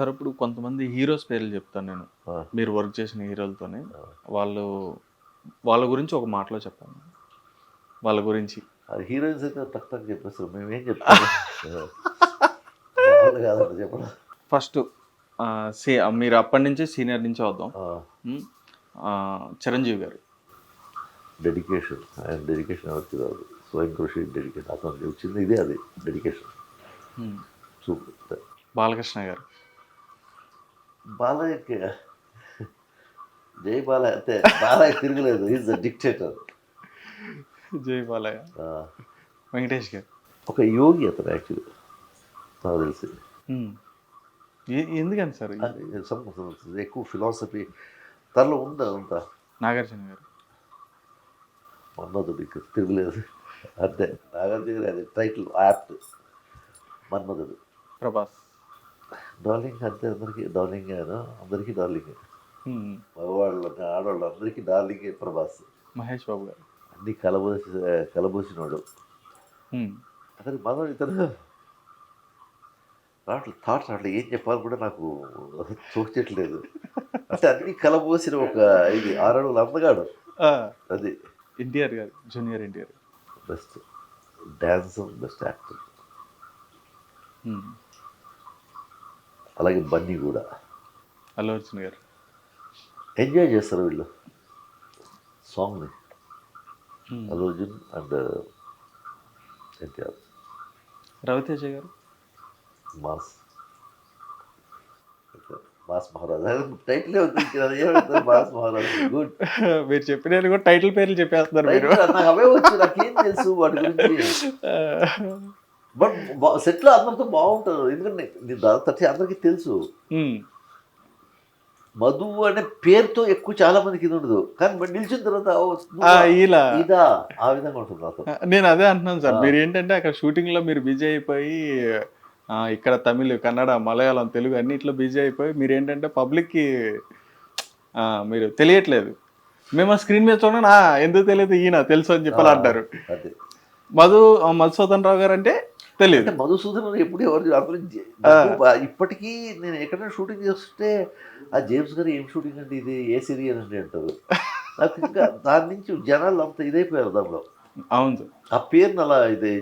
Sir ఇప్పుడు కొంతమంది heroes పేర్లు చెప్తాను నేను. మీరు వర్క్ చేసిన హీరోలతోనే. వాళ్ళు వాళ్ళ గురించి ఒక మాటలో చెప్పండి. వాళ్ళ గురించి. అది హీరోయిన్స్ అయితే టక్ టక్ చెప్పేస్తారు. మేమేం కాదండి చెప్పడం. ఫస్ట్ సీ మీరు అప్పటి నుంచి సీనియర్ నుంచి వద్దాం. చిరంజీవి గారు. డెడికేషన్. ఆయన డెడికేషన్ ఎవరికి రాదు. స్వయం కృషి డెడికేషన్. అతను వచ్చింది ఇదే అది డెడికేషన్. సూపర్. బాలకృష్ణ గారు. బాలయ్యకి జై బాలయ్య అంతే బాలయ్య తిరగలేదు ఈజ్ ద డిక్టేటర్ జై బాలయ్య. వెంకటేష్ గారు. ఒక యోగి అతను యాక్చువల్లీ నాకు తెలిసి. ఎందుకని సార్? ఎక్కువ ఫిలాసఫీ తనలో ఉంది అంత? నాగార్జున గారు. మన్మధుడు ఇక్కడ తిరగలేదు. అంతే నాగార్జున అది title apt Manmadhudu. Prabhas. Darling అంతే అందరికీ డార్లింగ్ ఆయన అందరికీ డార్లింగ్ మగవాళ్ళు ఆడవాళ్ళు అందరికీ డార్లింగ్ ప్రభాస్. మహేష్ బాబు గారు. అన్ని కలబోసి కలబోసినోడు. అతని మనం ఇతను. రావట్లేదు థాట్స్ రావట్లేదు ఏం చెప్పాలి కూడా నాకు తోచట్లేదు. అంటే అన్ని కలబోసిన ఒక ఇది ఆరడుగులు అందగాడు. అది. ఎన్టీఆర్ గారు junior NTR best. Dance best actor. అలాగే బన్నీ కూడా. అల్లు అర్జున్ గారు. ఎంజాయ్ చేస్తారు వీళ్ళు. సాంగ్ని ఉమ్, అల్లు అర్జున్ అండ్ ఎన్టీఆర్. రవితేజ గారు. Mass. Mass Maharaj. Title mass Maharaj. Good మీరు చెప్పిన కూడా టైటిల్ పేర్లు చెప్పేస్తున్నారు మీరు. అవే వచ్చు. నాకేం తెలుసు? వాటి గురించి. బట్ సెట్లో అందరితో బాగుంటారు ఎందుకంటే నేను దాదాపు అందరికీ తెలుసు. మధు అనే పేరుతో ఎక్కువ చాలా మందికి ఇది ఉండదు. కానీ నిలిచిన తర్వాత? ఇలా ఇదా ఆ విధంగా ఉంటుంది నేను అదే అంటున్నాను సార్. మీరు ఏంటంటే అక్కడ షూటింగ్లో మీరు బిజీ అయిపోయి ఇక్కడ తమిళ్ కన్నడ మలయాళం తెలుగు అన్నిట్లో బిజీ అయిపోయి మీరు ఏంటంటే పబ్లిక్కి ఆ, మీరు తెలియట్లేదు. మేము ఆ స్క్రీన్ మీద చూడండి "ఆ, ఎందుకు తెలియదు ఈయన తెలుసు అని చెప్పాలి అంటారు. అదే. మధు మధుసూదన్ రావు గారు అంటే తెలియదు అంటే మధుసూదన్ ఎప్పుడు ఎవరు నాకు ఇప్పటికీ నేను ఎక్కడైనా షూటింగ్ చేస్తుంటే ఆ జేమ్స్ గారు ఏం షూటింగ్ అండి ఇది ఏ సీరియల్ అండి అంటారు. నాకు ఇంకా దాని నుంచి జనాలు అంత ఇదైపోయారు దానిలో అవును ఆ పేరుని అలా ఇదే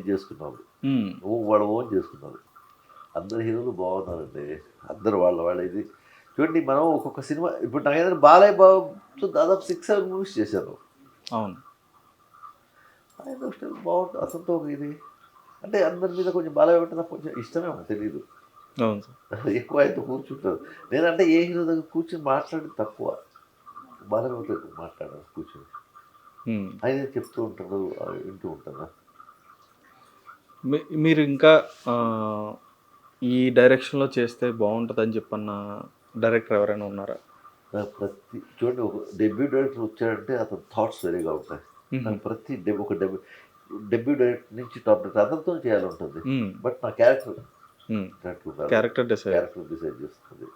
ఓ వాళ్ళ ఓన్ చేసుకున్నారు. అందరు హీరోలు బాగున్నారండి. అందరు వాళ్ళ వాళ్ళ ఇది. చూడండి మనం ఒక్కొక్క సినిమా ఇప్పుడు నాకు ఏదైనా బాలయ్య బాబుతో దాదాపు సిక్స్ సెవెన్ మూవీస్ చేశాను. అవును. ఆయన బాగుంటుంది ఒక ఇది. అంటే అందరి మీద కొంచెం అంటే నాకు కొంచెం ఇష్టమే తెలియదు అవును సార్. ఎక్కువ ఆయనతో కూర్చుంటారు. నేనంటే ఏ హీరో దగ్గర కూర్చొని మాట్లాడి తక్కువ. బాలయ్యతో ఎక్కువ మాట్లాడాను కూర్చొని. ఆయన చెప్తూ ఉంటాడు వింటూ ఉంటాను మీ- మీరు ఇంకా ఈ డైరెక్షన్లో చేస్తే బాగుంటుందని చెప్పన్న డైరెక్టర్ ఎవరైనా ఉన్నారా? ప్రతి చూడండి ఒక డెబ్యూ డైరెక్టర్ వచ్చాడంటే అతని థాట్స్ వేరేగా ఉంటాయి. ప్రతి డెబ్యూ ఒక డెబ్యూ డెబ్యూ డైరెక్టర్ నుంచి టాప్ డైరెక్టర్ అందరితో చేయాలంటుంది. బట్ నా character. Character decide. Character decide చేస్తుంది.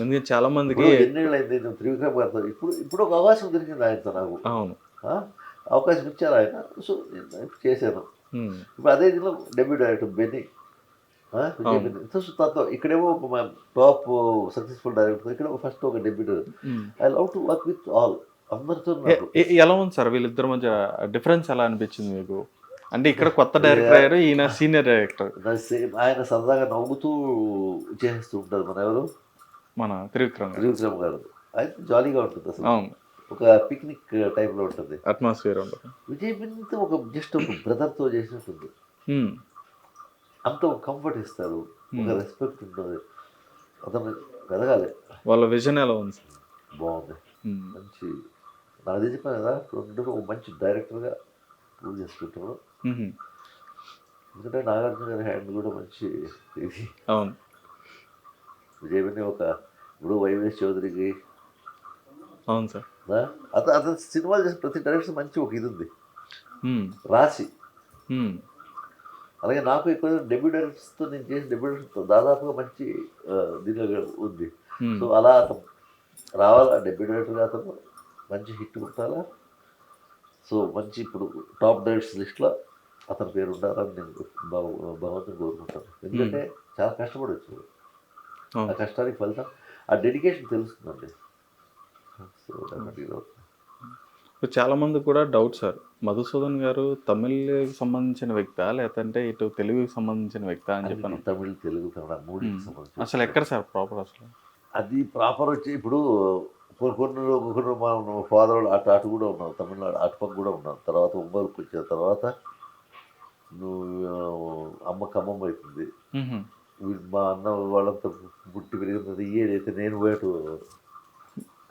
ఎందుకంటే చాలా మందికి ఎన్నేళ్ళు అయింది నేను త్రివిక్రమ్ గారితో? ఇప్పుడు ఇప్పుడు ఒక అవకాశం దొరికింది ఆయనతో నాకు. అవును? అవకాశం ఇచ్చారు ఆయన. సో నేను చేశాను. ఇప్పుడు అదే దీనిలో డెబ్యూ డైరెక్టర్. సో తనతో ఇక్కడేమో ఒక టాప్ సక్సెస్ఫుల్ డైరెక్టర్ ఇక్కడ ఫస్ట్ ఒక debut director. Um. I love to work with all. అందరితో ఎలా ఉంది సార్ వీళ్ళిద్దరి మధ్య డిఫరెన్స్ ఎలా అనిపించింది మీకు? అంటే ఇక్కడ కొత్త డైరెక్టర్ అయ్యారు ఈయన సీనియర్ డైరెక్టర్. ఆయన సరదాగా నవ్వుతూ చేస్తూ ఉంటారు మన ఎవరు? మన త్రివిక్రమ్ త్రివిక్రమ్ గారు. అయితే జాలీగా ఉంటుంది అసలు. ఒక పిక్నిక్ టైప్లో ఉంటుంది. అట్మాస్ఫియర్ ఉంటుంది. విజయ్ బిన్నితో ఒక జస్ట్ ఒక బ్రదర్తో చేసినట్టుంది. అంత ఒక కంఫర్ట్ ఇస్తారు. ఒక రెస్పెక్ట్ ఉంటుంది. అతను ఎదగాలి వాళ్ళ విజన్ ఎలా ఉంది బాగుంది. మంచి నాకు తెలిసిపోయి కదా రెండు ఒక మంచి డైరెక్టర్గా ప్రూవ్ చేసుకుంటాను ఎందుకంటే నాగార్జున గారి హ్యాండ్ కూడా మంచి ఇది. అవును. విజయ్ బిన్ని ఒక ఇప్పుడు వైవేష్ చౌదరికి. అవును సార్. అతను అతను సినిమాలు చేసిన ప్రతి డైరెక్షన్ మంచి ఒక ఇది ఉంది. రాసి అలాగే నాకు ఎక్కువ డెబ్యూ డైరెక్టర్స్తో నేను చేసిన డెబ్యూ డైరెక్టర్తో దాదాపుగా మంచి దీనిలో ఉంది. సో అలా అతను రావాలా డెబ్యూ డైరెక్టర్గా అతను? మంచి హిట్ కొట్టాలా? సో మంచి ఇప్పుడు టాప్ డైరెక్టర్స్ లిస్ట్లో అతని పేరు ఉండాలని నేను భగ- భగవంతుని కోరుకుంటాను. ఎందుకంటే చాలా కష్టపడి వచ్చాడు. ఆ కష్టానికి ఫలితం ఆ డెడికేషన్ తెలుస్తుందండి. సో ఇప్పుడు చాలా మంది కూడా డౌట్ సార్. మధుసూదన్ గారు తమిళ్కి సంబంధించిన వ్యక్తా? లేదంటే ఇటు తెలుగుకి సంబంధించిన వ్యక్తా అని చెప్పాను? తమిళ్ తెలుగు కన్నడ మూడింటికి సంబంధించి అసలు ఎక్కడ సార్ ప్రాపర్ అసలు? అది ప్రాపర్ వచ్చి ఇప్పుడు కొన్ని కొన్ని మన ఫాదర్ అటు అటు కూడా ఉన్నావు తమిళనాడు అటుపక్క కూడా ఉన్నావు తర్వాత ఉమ్మడికి వచ్చిన తర్వాత నువ్వు అమ్మ ఖమ్మం అవుతుంది మా అన్న వాళ్ళంతా పుట్టి పెరిగిన ఈ ఏడైతే నేను పోయేటు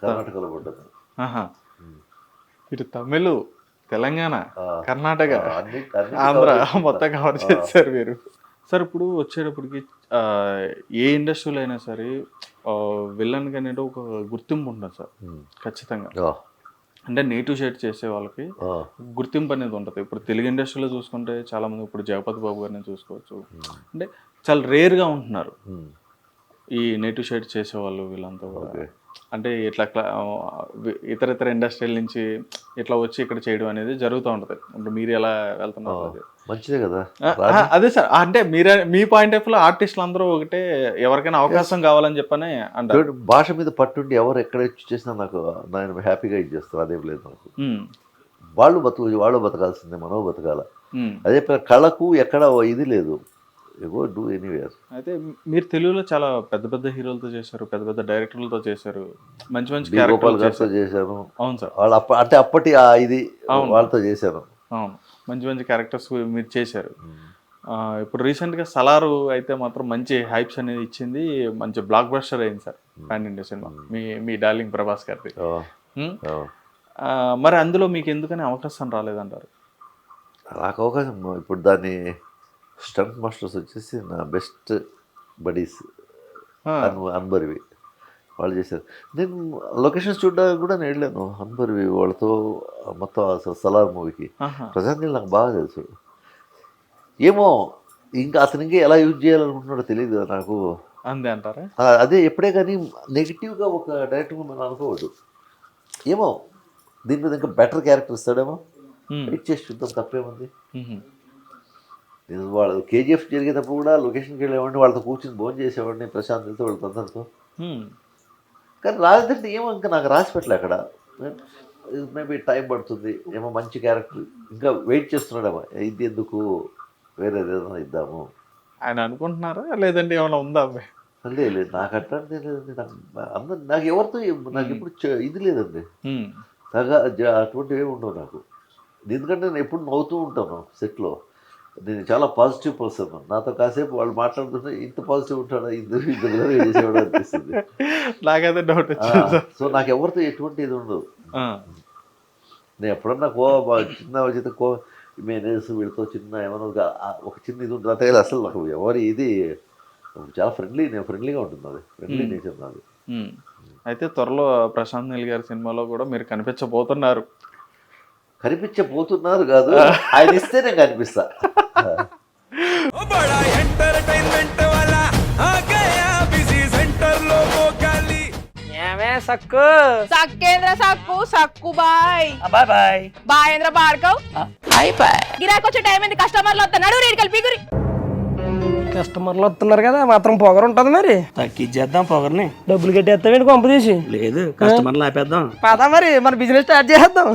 కర్ణాటకలో పడ్డాను. ఇటు తమిళ్ తెలంగాణ కర్ణాటక ఆంధ్ర. మొత్తం కవర్. చేశారు మీరు. సార్ ఇప్పుడు వచ్చేటప్పటికి ఏ ఇండస్ట్రీలో అయినా సరే విలన్ అనేది ఒక గుర్తింపు ఉంటుంది సార్. ఖచ్చితంగా. అంటే నేటివ్ షేడ్ చేసే వాళ్ళకి గుర్తింపు అనేది ఉంటుంది. ఇప్పుడు తెలుగు ఇండస్ట్రీలో చూసుకుంటే చాలా మంది ఇప్పుడు జగపతి బాబు గారిని చూసుకోవచ్చు. అంటే చాలా రేర్గా ఉంటున్నారు. ఈ నేటివ్ షేడ్ చేసేవాళ్ళు వీళ్ళంతా కూడా. అంటే ఇట్లా ఇతర ఇతర ఇండస్ట్రీల నుంచి ఇట్లా వచ్చి ఇక్కడ చేయడం అనేది జరుగుతూ ఉంటుంది. ఇప్పుడు మీరు ఎలా వెళ్తున్నారు అది. మంచిదే కదా. అదే సార్ అంటే మీరే మీ పాయింట్ ఆఫ్లో ఆర్టిస్టులు అందరూ ఒకటే ఎవరికైనా అవకాశం కావాలని చెప్పని అంటారు. చూడండి, భాష మీద పట్టుండి ఎవరు ఎక్కడ చేసినా నాకు నేను హ్యాపీగా ఇది చేస్తాను అదేం లేదు నాకు. వాళ్ళు బతుకు వాళ్ళు బతకాల్సిందే మనం బతకాల. అదే కళకు ఎక్కడ ఇది లేదు. గో డూ ఎనీవేర్ అయితే మీరు తెలుగులో చాలా పెద్ద పెద్ద హీరోలతో చేశారు పెద్ద పెద్ద డైరెక్టర్లతో చేశారు మంచి మంచి గోపాల్ గారితో చేశారు. చేశాను. అవును సార్. వాళ్ళు అంటే అప్పటి ఆ ఇది. వాళ్ళతో చేశాను. అవును. మంచి మంచి క్యారెక్టర్స్ మీరు చేశారు. ఇప్పుడు రీసెంట్గా సలారు అయితే మాత్రం మంచి హైప్స్ అనేది ఇచ్చింది. మంచి బ్లాక్ బస్టర్ అయింది సార్ పాన్ ఇండియా సినిమా మీ మీ డార్లింగ్ ప్రభాస్ గారిది. ఆ, మరి అందులో మీకు ఎందుకని అవకాశం రాలేదంటారు? నాకు అవకాశం ఇప్పుడు దాన్ని స్టంట్ మాస్టర్స్ వచ్చేసి నా బెస్ట్ బడీస్ అన్బరివి వాళ్ళు చేశారు. నేను లొకేషన్స్ చూడడానికి కూడా నేను వెళ్ళాను. అన్బరివి వాళ్ళతో మొత్తం అసలు సలార్ మూవీకి. ప్రశాంత్ నాకు బాగా తెలుసు. ఏమో ఇంకా అతను ఇంకా ఎలా యూజ్ చేయాలనుకుంటున్నాడో తెలియదు నాకు. అంతే అంటారా? అదే ఎప్పుడే కానీ నెగిటివ్గా ఒక డైరెక్టర్ మనం అనుకోవద్దు. ఏమో దీని మీద ఇంకా బెటర్ క్యారెక్టర్ ఇస్తాడేమో? వెయిట్ చేసి చూద్దాం తప్పేముంది. నేను వాళ్ళు కేజీఎఫ్ జరిగేటప్పుడు కూడా లొకేషన్కి వెళ్ళేవాడిని వాళ్ళతో కూర్చుని భోజనం చేసేవాడిని ప్రశాంత్తో వాళ్ళతో అందరితో ఉమ్, కానీ రాజదంటే ఏమో ఇంకా నాకు రాసి పెట్టలే అక్కడ. మేబీ టైం పడుతుంది. ఏమో మంచి క్యారెక్టర్ ఇంకా వెయిట్ చేస్తున్నాడేమో. ఇది ఎందుకు? వేరే ఏదైనా ఇద్దాము. ఆయన అనుకుంటున్నారా? లేదంటే ఏమైనా ఉందా? అబ్బాయి లేదు లేదు నాకు అట్లాంటి లేదండి నాకు అందరు నాకు ఎవరితో ఏం- నాకు ఎప్పుడు చ- ఇది లేదండి. తగా జ- అటువంటివి ఏమి ఉండవు నాకు. ఎందుకంటే నేను ఎప్పుడు నవ్వుతూ ఉంటాను సెట్లో. నేను చాలా పాజిటివ్ పర్సన్. నాతో కాసేపు వాళ్ళు మాట్లాడుతుంటే ఇంత పాజిటివ్ ఉంటాడా? ఇద్దరు ఇద్దరు చేసేవాడు అనిపిస్తుంది. నాకైతే డౌట్ సో నాకు ఎవరితో ఎటువంటి ఇది ఉండదు. నేను ఎప్పుడన్నా కో చిన్న వచ్చిన కో మేనేజర్స్ వీళ్ళతో చిన్న ఏమైనా ఒక చిన్న ఇది ఉంటుంది. అంతే అసలు నాకు ఎవరి ఇది చాలా ఫ్రెండ్లీ నేను ఫ్రెండ్లీగా ఉంటుంది అది ఫ్రెండ్లీ. నేచర్ నాది. అయితే త్వరలో ప్రశాంత్ నీల్ గారి సినిమాలో కూడా మీరు కనిపించబోతున్నారు. కనిపించబోతున్నారు కాదు. ఆయన ఇస్తే నేను కనిపిస్తా. బడా ఎంటర్టైన్మెంట్ వాళ్ళ ఆ సక్కు? సక్కేంద్ర సక్కు సక్కు బాయ్. బాయ్ బాయ్. బాయ్ ఏంద్ర బాడకవు బాయ్ బాయ్. గిరాకి వచ్చే టైం ఏంది? కస్టమర్లు వస్తా నడు కలిపి పీగురి కస్టమర్లు వస్తున్నారు కదా మాత్రం పొగరు ఉంటది మరి. తగ్గిచ్చేద్దాం పొగర్ని. డబ్బులు కట్టేస్తామేంటి కొంప తీసి? లేదు కస్టమర్లు ఆపేద్దాం పదా మరి మన బిజినెస్ స్టార్ట్ చేద్దాం.